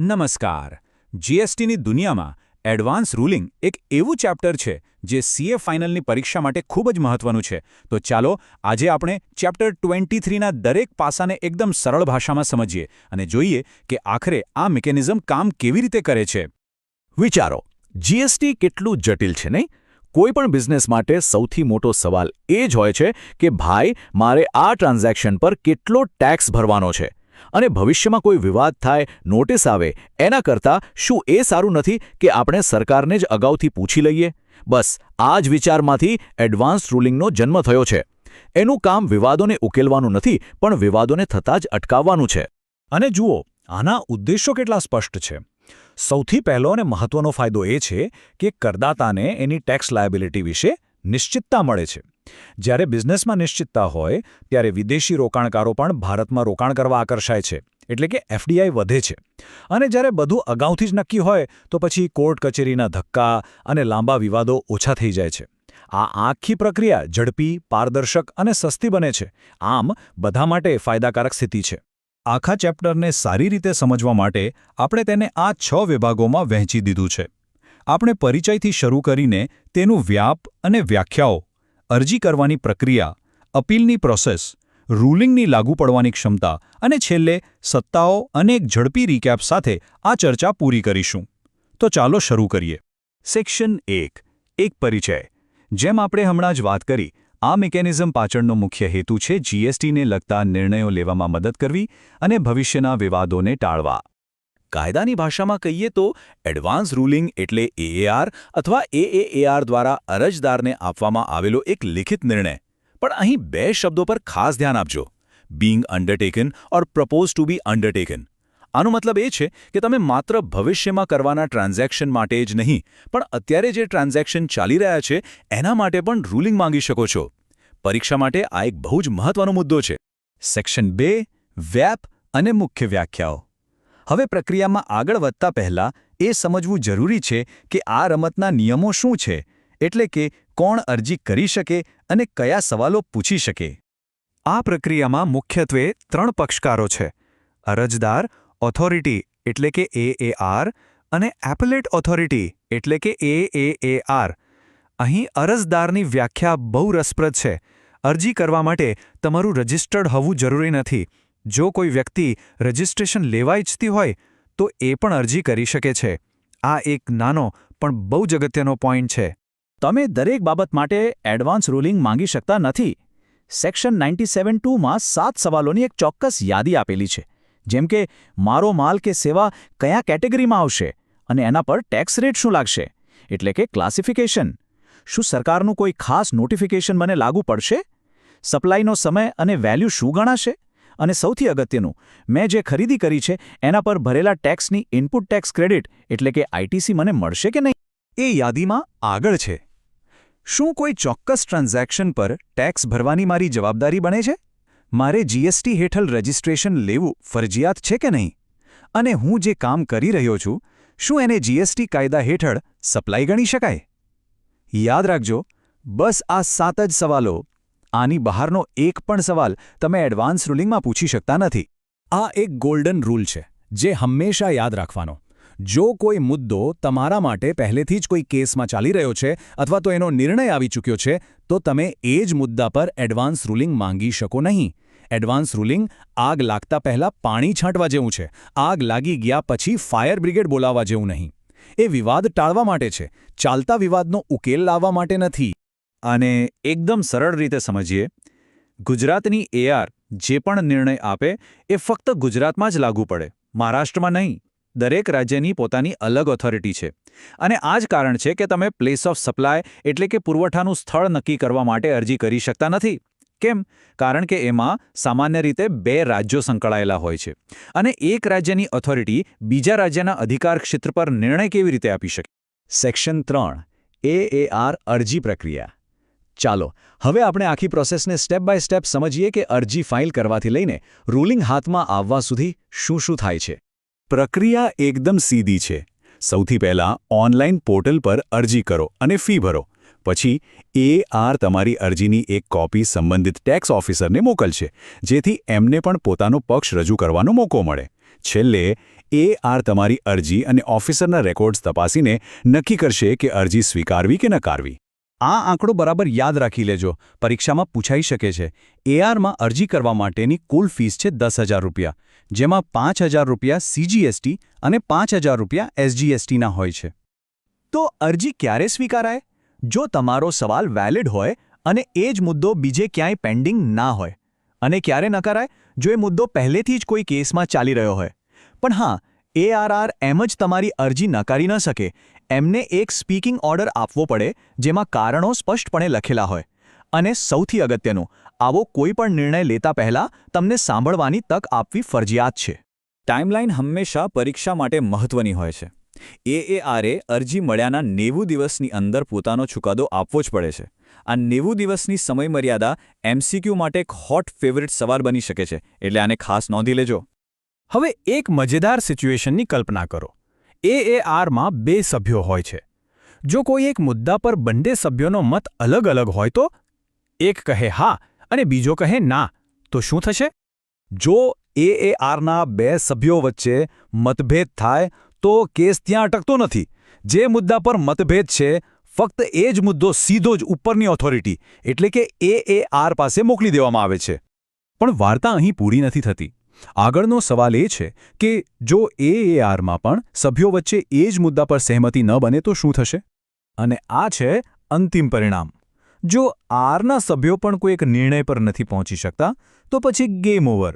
નમસ્કાર. જીએસટીની દુનિયામાં advance ruling એક એવું ચેપ્ટર છે જે સીએ ફાઇનલની પરીક્ષા માટે ખૂબ જ મહત્વનું છે. તો ચાલો આજે આપણે ચેપ્ટર ટ્વેન્ટી થ્રીના દરેક પાસાને એકદમ સરળ ભાષામાં સમજીએ અને જોઈએ કે આખરે આ મિકેનિઝમ કામ કેવી રીતે કરે છે. વિચારો જીએસટી કેટલું જટિલ છે નહીં? કોઈપણ બિઝનેસ માટે સૌથી મોટો સવાલ એ જ હોય છે કે, ભાઈ, મારે આ ટ્રાન્ઝેક્શન પર કેટલો ટેક્સ ભરવાનો છે? અને ભવિષ્યમાં કોઈ વિવાદ થાય નોટિસ આવે, એના કરતાં શું એ સારું નથી કે આપણે સરકારને જ અગાઉથી પૂછી લઈએ? બસ, આ જ વિચારમાંથી એડવાન્સ રૂલિંગનો જન્મ થયો છે. એનું કામ વિવાદોને ઉકેલવાનું નથી, પણ વિવાદોને થતાં જ અટકાવવાનું છે. અને જુઓ, આના ઉદ્દેશો કેટલા સ્પષ્ટ છે. સૌથી પહેલો અને મહત્વનો ફાયદો એ છે કે કરદાતાને એની ટેક્સ લાયબિલિટી વિશે નિશ્ચિતતા મળે છે. જ્યારે બિઝનેસમાં નિશ્ચિતતા હોય, ત્યારે વિદેશી રોકાણકારો પણ ભારતમાં રોકાણ કરવા આકર્ષાય છે, એટલે કે એફડીઆઈ વધે છે. અને જ્યારે બધું અગાઉથી જ નક્કી હોય, તો પછી કોર્ટ કચેરીના ધક્કા અને લાંબા વિવાદો ઓછા થઈ જાય છે. આ આખી પ્રક્રિયા ઝડપી, પારદર્શક અને સસ્તી બને છે. આમ, બધા માટે ફાયદાકારક સ્થિતિ છે. આખા ચેપ્ટરને સારી રીતે સમજવા માટે આપણે તેને આ છ વિભાગોમાં વહેંચી દીધું છે. આપણે પરિચયથી શરૂ કરીને તેનું વ્યાપ અને વ્યાખ્યાઓ અરજી કરવાની પ્રક્રિયા, અપીલની પ્રોસેસ, રૂલિંગની લાગુ પડવાની ક્ષમતા અને છેલ્લે સત્તાઓ અને એક ઝડપી રીકેપ સાથે આ ચર્ચા પૂરી કરીશું. તો ચાલો શરૂ કરીએ. સેક્શન એક એક પરિચય. જેમ આપણે હમણાં જ વાત કરી, આ મિકેનિઝમ પાછળનો મુખ્ય હેતુ છે જીએસટીને લગતા નિર્ણયો લેવામાં મદદ કરવી અને ભવિષ્યના વિવાદોને ટાળવા. કાયદાની ભાષામાં કહીએ તો એડવાન્સ રૂલિંગ એટલે એએઆર અથવા એએએઆર દ્વારા અરજદારને આપવામાં આવેલો એક લિખિત નિર્ણય. પણ અહીં બે શબ્દો પર ખાસ ધ્યાન આપજો. Being undertaken or propose to be undertaken આનો મતલબ એ છે કે તમે માત્ર ભવિષ્યમાં કરવાના ટ્રાન્ઝેક્શન માટે જ નહીં, પણ અત્યારે જે ટ્રાન્ઝેક્શન ચાલી રહ્યા છે, એના માટે પણ રૂલિંગ માંગી શકો છો. પરીક્ષા માટે આ એક બહુ જ મહત્વનો મુદ્દો છે. સેક્શન બે, વ્યાપ અને મુખ્ય વ્યાખ્યાઓ. હવે પ્રક્રિયામાં આગળ વધતા પહેલા એ સમજવું જરૂરી છે કે આ રમતના નિયમો શું છે, એટલે કે કોણ અરજી કરી શકે અને કયા સવાલો પૂછી શકે. આ પ્રક્રિયામાં મુખ્યત્વે ત્રણ પક્ષકારો છે. અરજદાર ઓથોરિટી એટલે કે એએઆર અને એપલેટ ઓથોરિટી એટલે કે એએએઆર અહીં અરજદારની વ્યાખ્યા બહુ રસપ્રદ છે. અરજી કરવા માટે તમારું રજિસ્ટર્ડ હોવું જરૂરી નથી. જો કોઈ વ્યક્તિ રજિસ્ટ્રેશન લેવા ઈચ્છતી હોય, તો એ પણ અરજી કરી શકે છે. આ એક નાનો, પણ બહુ જ અગત્યનો પોઈન્ટ છે. તમે દરેક બાબત માટે એડવાન્સ રૂલિંગ માંગી શકતા નથી. સેક્શન નાઇન્ટી સેવન ટુમાં સાત સવાલોની એક ચોક્કસ યાદી આપેલી છે. જેમ કે, મારો માલ કે સેવા કયા કેટેગરીમાં આવશે અને એના પર ટેક્સ રેટ શું લાગશે? એટલે કે ક્લાસિફિકેશન શું સરકારનું કોઈ ખાસ નોટિફિકેશન મને લાગુ પડશે? સપ્લાયનો સમય અને વેલ્યુ શું ગણાશે? અને સૌથી અગત્યનું, મેં જે ખરીદી કરી છે, એના પર ભરેલા ટેક્સની ઇનપુટ ટેક્સ ક્રેડિટ, એટલે કે આઈટીસી મને મળશે કે નહીં, એ યાદીમાં આગળ છે. શું કોઈ ચોક્કસ ટ્રાન્ઝેક્શન પર ટેક્સ ભરવાની મારી જવાબદારી બને છે? મારે જીએસટી હેઠળ રજિસ્ટ્રેશન લેવું ફરજિયાત છે કે નહીં? અને હું જે કામ કરી રહ્યો છું, શું એને જીએસટી કાયદા હેઠળ સપ્લાય ગણી શકાય? યાદ રાખજો, બસ આ સાત જ સવાલો આની બહારનો એક પણ સવાલ તમે એડવાન્સ રૂલિંગમાં પૂછી શકતા નથી. આ એક ગોલ્ડન રૂલ છે, જે હંમેશા યાદ રાખવાનો. જો કોઈ મુદ્દો તમારા માટે પહેલેથી જ કોઈ કેસમાં ચાલી રહ્યો છે અથવા તો એનો નિર્ણય આવી ચૂક્યો છે, તો તમે એ જ મુદ્દા પર એડવાન્સ રૂલિંગ માંગી શકો નહીં. એડવાન્સ રૂલિંગ આગ લાગતા પહેલાં પાણી છાંટવા જેવું છે. આગ લાગી ગયા પછી ફાયર બ્રિગેડ બોલાવવા જેવું નહીં. એ વિવાદ ટાળવા માટે છે. ચાલતા વિવાદનો ઉકેલ લાવવા માટે નથી. અને એકદમ સરળ રીતે સમજીએ, ગુજરાતની એઆર જે પણ નિર્ણય આપે એ ફક્ત ગુજરાતમાં જ લાગુ પડે, મહારાષ્ટ્રમાં નહીં, દરેક રાજ્યની પોતાની અલગ ઓથોરિટી છે. અને આ જ કારણ છે કે તમે પ્લેસ ઓફ સપ્લાય એટલે કે પુરવઠાનું સ્થળ નક્કી કરવા માટે અરજી કરી શકતા નથી. કેમ? કારણ કે એમાં સામાન્ય રીતે બે રાજ્યો સંકળાયેલા હોય છે. અને એક રાજ્યની ઓથોરિટી બીજા રાજ્યના અધિકાર ક્ષેત્ર પર નિર્ણય કેવી રીતે આપી શકે? સેક્શન ત્રણ. એએઆર અરજી પ્રક્રિયા. ચાલો, હવે આપણે આખી પ્રોસેસને સ્ટેપ બાય સ્ટેપ સમજીએ કે અરજી ફાઇલ કરવાથી લઈને રૂલિંગ હાથમાં આવવા સુધી શું શું થાય છે. પ્રક્રિયા એકદમ સીધી છે. સૌથી પહેલાં ઓનલાઈન પોર્ટલ પર અરજી કરો અને ફી ભરો. પછી એ આર તમારી અરજીની એક કોપી સંબંધિત ટેક્સ ઓફિસરને મોકલશે, જેથી એમને પણ પોતાનો પક્ષ રજૂ કરવાનો મોકો મળે. છેલ્લે એ આર તમારી અરજી અને ઓફિસરના રેકોર્ડ્સ તપાસીને નક્કી કરશે કે અરજી સ્વીકારવી કે નકારવી. આ આંકડો બરાબર યાદ રાખી લેજો. પરીક્ષામાં પૂછાઈ શકે છે. એઆરમાં અરજી કરવા માટેની કુલ ફીસ છે દસ હજાર રૂપિયા. જેમાં પાંચ હજાર રૂપિયા સીજીએસટી અને પાંચ હજાર રૂપિયા એસજીએસટીના હોય છે. તો અરજી ક્યારે સ્વીકારાય? જો તમારો સવાલ વેલિડ હોય અને એ જ મુદ્દો બીજે ક્યાંય પેન્ડિંગ ના હોય. અને ક્યારે નકારાય? જો એ મુદ્દો પહેલેથી જ કોઈ કેસમાં ચાલી રહ્યો હોય. પણ હા એઆરઆર એમ જ તમારી અરજી નકારી ન શકે. એમને એક સ્પીકિંગ ઓર્ડર આપવો પડે, જેમાં કારણો સ્પષ્ટપણે લખેલા હોય. અને સૌથી અગત્યનું, આવો કોઈપણ નિર્ણય લેતા પહેલા તમને સાંભળવાની તક આપવી ફરજિયાત છે. ટાઈમલાઈન હંમેશા પરીક્ષા માટે મહત્વની હોય છે. એએઆરએ અરજી મળ્યાના નેવું દિવસની અંદર પોતાનો ચુકાદો આપવો જ પડે છે. આ નેવું દિવસની સમયમર્યાદા એમસીક્યુ માટે એક હોટ ફેવરિટ સવાલ બની શકે છે. એટલે આને ખાસ નોંધી લેજો. હવે એક મજેદાર સિચ્યુએશનની કલ્પના કરો. એએઆરમાં બે સભ્યો હોય છે. જો કોઈ એક મુદ્દા પર બંને સભ્યોનો મત અલગ અલગ હોય તો એક કહે હા અને બીજો કહે ના, તો શું થશે? જો એએઆરના બે સભ્યો વચ્ચે મતભેદ થાય તો કેસ ત્યાં અટકતો નથી. જે મુદ્દા પર મતભેદ છે, ફક્ત એ જ મુદ્દો સીધો જ ઉપરની ઓથોરિટી એટલે કે એએઆર પાસે મોકલી દેવામાં આવે છે. પણ વાર્તા અહીં પૂરી નથી થતી. આગળનો સવાલ એ છે કે જો એએઆરમાં પણ સભ્યો વચ્ચે એ જ મુદ્દા પર સહેમતિ ન બને તો શું થશે? અને આ છે અંતિમ પરિણામ. જો આરના સભ્યો પણ કોઈ એક નિર્ણય પર નથી પહોંચી શકતા, તો પછી ગેમ ઓવર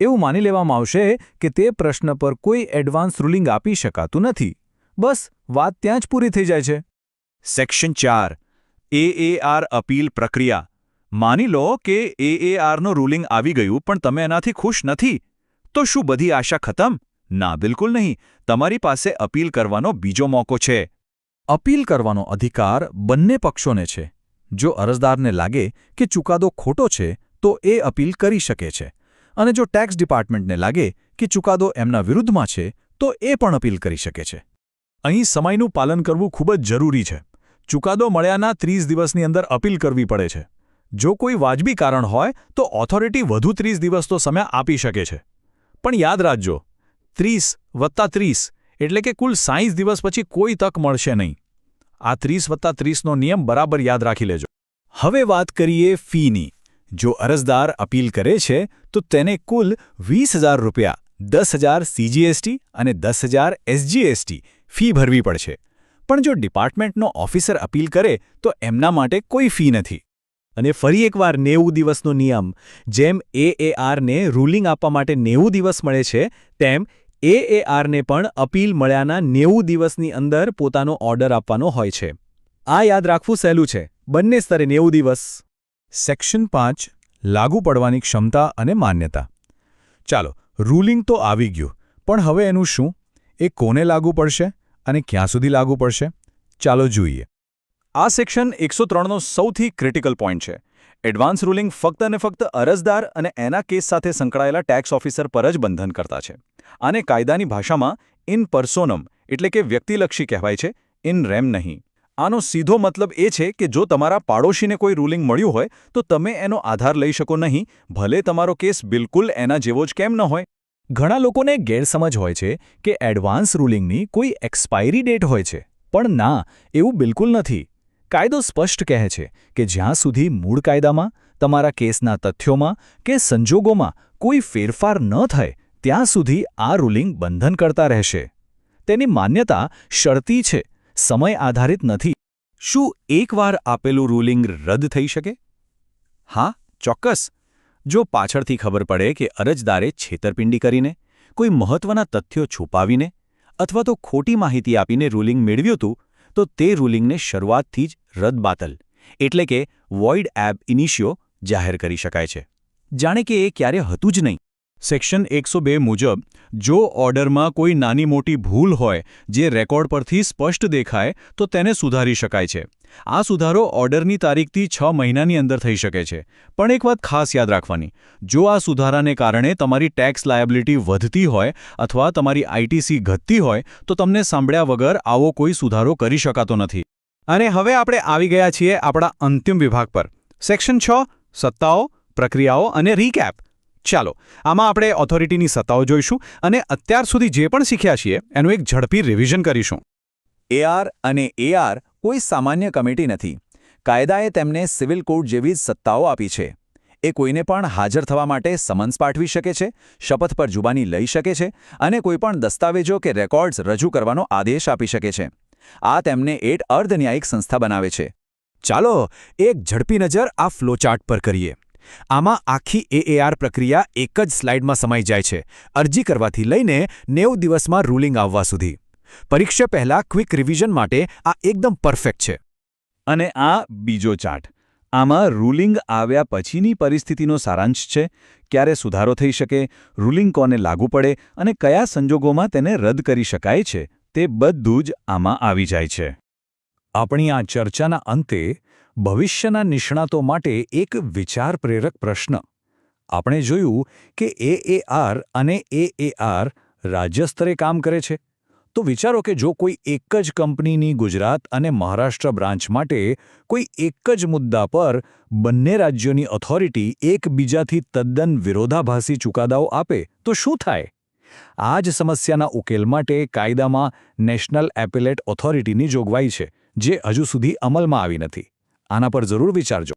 એવું માની લેવામાં આવશે કે તે પ્રશ્ન પર કોઈ એડવાન્સ રૂલિંગ આપી શકાતું નથી. બસ, વાત ત્યાં જ પૂરી થઈ જાય છે. સેક્શન ચાર. એએઆર અપીલ પ્રક્રિયા. માની લો કે એએઆરનો રૂલિંગ આવી ગયું, પણ તમે એનાથી ખુશ નથી, તો શું બધી આશા ખતમ? ના, બિલકુલ નહીં. તમારી પાસે અપીલ કરવાનો બીજો મોકો છે. અપીલ કરવાનો અધિકાર બંને પક્ષોને છે. જો અરજદારને લાગે કે ચુકાદો ખોટો છે, તો એ અપીલ કરી શકે છે. અને જો ટેક્સ ડિપાર્ટમેન્ટને લાગે કે ચુકાદો એમના વિરુદ્ધમાં છે, તો એ પણ અપીલ કરી શકે છે. અહીં સમયનું પાલન કરવું ખૂબ જ જરૂરી છે. ચુકાદો મળ્યાના ત્રીસ દિવસની અંદર અપીલ કરવી પડે છે. જો કોઈ વાજબી કારણ હોય, તો ઓથોરિટી વધુ ત્રીસ દિવસનો સમય આપી શકે છે. પણ યાદ રાખજો, ત્રીસ વત્તા ત્રીસ એટલે કે કુલ સાહીઠ દિવસ પછી કોઈ તક મળશે નહીં. આ ત્રીસ વત્તા ત્રીસનો નિયમ બરાબર યાદ રાખી લેજો. હવે વાત કરીએ ફીની. જો અરજદાર અપીલ કરે છે, તો તેને કુલ વીસ રૂપિયા, દસ હજાર સીજીએસટી અને દસ હજાર એસજીએસટી ફી ભરવી પડશે. પણ જો ડિપાર્ટમેન્ટનો ઓફિસર અપીલ કરે, તો એમના માટે કોઈ ફી નથી. અને ફરી એકવાર નેવું દિવસનો નિયમ, જેમ એએઆરને રૂલિંગ આપવા માટે નેવું દિવસ મળે છે, તેમ એએઆરને પણ અપીલ મળ્યાના નેવું દિવસની અંદર પોતાનો ઓર્ડર આપવાનો હોય છે. આ યાદ રાખવું સહેલું છે. બંને સ્તરે નેવું દિવસ. સેક્શન પાંચ, લાગુ પડવાની ક્ષમતા અને માન્યતા. ચાલો રૂલિંગ તો આવી ગયું, પણ હવે એનું શું? એ કોને લાગુ પડશે અને ક્યાં સુધી લાગુ પડશે? ચાલો જોઈએ. આ સેક્શન એકસો ત્રણનો સૌથી ક્રિટિકલ પોઈન્ટ છે. એડવાન્સ રૂલિંગ ફક્ત અને ફક્ત અરજદાર અને એના કેસ સાથે સંકળાયેલા ટેક્સ ઓફિસર પર જ બંધન કરતા છે. આને કાયદાની ભાષામાં ઇન પર્સોનમ એટલે કે વ્યક્તિલક્ષી કહેવાય છે ઇન રેમ નહીં. આનો સીધો મતલબ એ છે કે જો તમારા પાડોશીને કોઈ રૂલિંગ મળ્યું હોય, તો તમે એનો આધાર લઈ શકો નહીં, ભલે તમારો કેસ બિલકુલ એના જેવો જ કેમ ન હોય. ઘણા લોકોને ગેરસમજ હોય છે કે એડવાન્સ રૂલિંગની કોઈ એક્સપાયરી ડેટ હોય છે, પણ ના, એવું બિલકુલ નથી. કાયદો સ્પષ્ટ કહે છે કે જ્યાં સુધી મૂળ કાયદામાં, તમારા કેસના તથ્યોમાં કે સંજોગોમાં કોઈ ફેરફાર ન થાય, ત્યાં સુધી આ રૂલિંગ બંધન કરતા રહેશે. તેની માન્યતા શરતી છે. સમય આધારિત નથી. શું એકવાર આપેલું રૂલિંગ રદ થઈ શકે? હા, ચોક્કસ. જો પાછળથી ખબર પડે કે અરજદારે છેતરપિંડી કરીને, કોઈ મહત્વના તથ્યો છુપાવીને, અથવા તો ખોટી માહિતી આપીને રૂલિંગ મેળવ્યું હતું તો તે રૂલિંગને શરૂઆતથી જ રદબાતલ એટલે કે વોઇડ એબ ઇનિશિયો જાહેર કરી શકાય છે. જાણે કે એ ક્યારે હતું જ નહીં. સેક્શન એકસો બે મુજબ, જો ઓર્ડરમાં કોઈ નાની મોટી ભૂલ હોય જે રેકોર્ડ પરથી સ્પષ્ટ દેખાય, તો તેને સુધારી શકાય છે. આ સુધારો ઓર્ડરની તારીખથી છ મહિનાની અંદર થઈ શકે છે. પણ એક વાત ખાસ યાદ રાખવાની. જો આ સુધારાને કારણે તમારી ટેક્સ લાયબિલિટી વધતી હોય અથવા તમારી આઈટીસી ઘટતી હોય, તો તમને સાંભળ્યા વગર આવો કોઈ સુધારો કરી શકાતો નથી. અને હવે આપણે આવી ગયા છીએ આપણા અંતિમ વિભાગ પર. સેક્શન છ, સત્તાઓ, પ્રક્રિયાઓ અને રીકેપ ચાલો, આમાં આપણે ઓથોરિટીની સત્તાઓ જોઈશું અને અત્યાર સુધી જે પણ શીખ્યા છીએ, એનું એક ઝડપી રિવિઝન કરીશું. એઆર અને એઆર કોઈ સામાન્ય કમિટી નથી. કાયદાએ તેમને સિવિલ કોડ જેવી સત્તાઓ આપી છે. એ કોઈને પણ હાજર થવા માટે સમન્સ પાઠવી શકે છે, શપથ પર જુબાની લઈ શકે છે અને કોઈપણ દસ્તાવેજો કે રેકોર્ડ્સ રજૂ કરવાનો આદેશ આપી શકે છે. આ તેમને એટ અર્ધન્યાયિક સંસ્થા બનાવે છે. ચાલો, એક ઝડપી નજર આ ફ્લોચાર્ટ પર કરીએ. આમાં આખી એએઆર પ્રક્રિયા એક જ સ્લાઇડમાં સમાઈ જાય છે. અરજી કરવાથી લઈને નેવું દિવસમાં રૂલિંગ આવવા સુધી. પરીક્ષા પહેલા ક્વિક રિવિઝન માટે આ એકદમ પરફેક્ટ છે. અને આ બીજો ચાર્ટ. આમાં રૂલિંગ આવ્યા પછીની પરિસ્થિતિનો સારાંશ છે. ક્યારે સુધારો થઈ શકે રૂલિંગ કોને લાગુ પડે અને કયા સંજોગોમાં તેને રદ કરી શકાય છે તે બધું જ આમાં આવી જાય છે. આપણી આ ચર્ચાના અંતે ભવિષ્યના નિષ્ણાતો માટે એક વિચાર પ્રેરક પ્રશ્ન. આપણે જોયું કે એએઆર અને એએઆર રાજ્ય સ્તરે કામ કરે છે. તો વિચારો કે જો કોઈ એક જ કંપનીની ગુજરાત અને મહારાષ્ટ્ર બ્રાન્ચ માટે કોઈ એક જ મુદ્દા પર બંને રાજ્યોની ઓથોરિટી એકબીજાથી તદ્દન વિરોધાભાસી ચુકાદાઓ આપે, તો શું થાય? આ જ સમસ્યાના ઉકેલ માટે કાયદામાં નેશનલ એપેલેટ ઓથોરિટીની જોગવાઈ છે, જે હજુ સુધી અમલમાં આવી નથી. આના પર જરૂર વિચારજો.